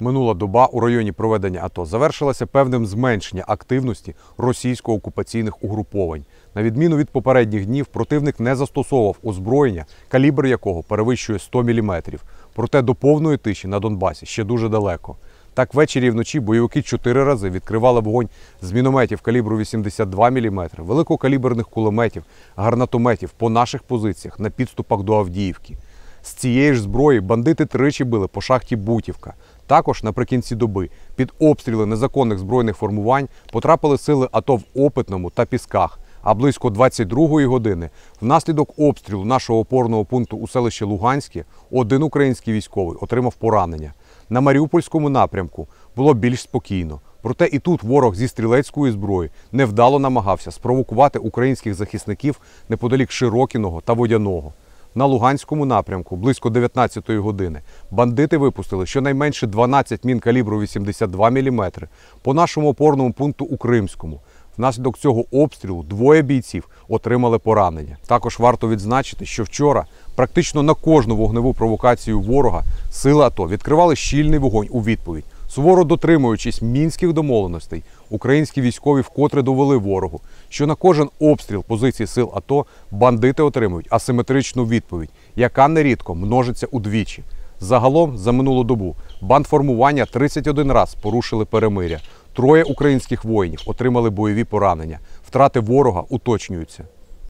Минула доба у районі проведення АТО завершилася певним зменшення активності російсько-окупаційних угруповань. На відміну від попередніх днів, противник не застосовував озброєння, калібр якого перевищує 100 мм. Проте до повної тиші на Донбасі ще дуже далеко. Так, ввечері і вночі бойовики чотири рази відкривали вогонь з мінометів калібру 82 мм, великокаліберних кулеметів, гарнатометів по наших позиціях на підступах до Авдіївки. З цієї ж зброї бандити тричі били по шахті Бутівка. Також наприкінці доби під обстріли незаконних збройних формувань потрапили сили АТО в Опитному та Пісках. А близько 22-ї години внаслідок обстрілу нашого опорного пункту у селищі Луганське один український військовий отримав поранення. На Маріупольському напрямку було більш спокійно. Проте і тут ворог зі стрілецької зброї невдало намагався спровокувати українських захисників неподалік Широкіного та Водяного. На Луганському напрямку близько 19-ї години бандити випустили щонайменше 12 мін калібру 82 мм по нашому опорному пункту у Кримському. Внаслідок цього обстрілу двоє бійців отримали поранення. Також варто відзначити, що вчора практично на кожну вогневу провокацію ворога сили АТО відкривали щільний вогонь у відповідь. Суворо дотримуючись мінських домовленостей, українські військові вкотре довели ворогу, що на кожен обстріл позицій сил АТО бандити отримують асиметричну відповідь, яка нерідко множиться удвічі. Загалом за минулу добу бандформування 31 раз порушили перемиря. Троє українських воїнів отримали бойові поранення. Втрати ворога уточнюються.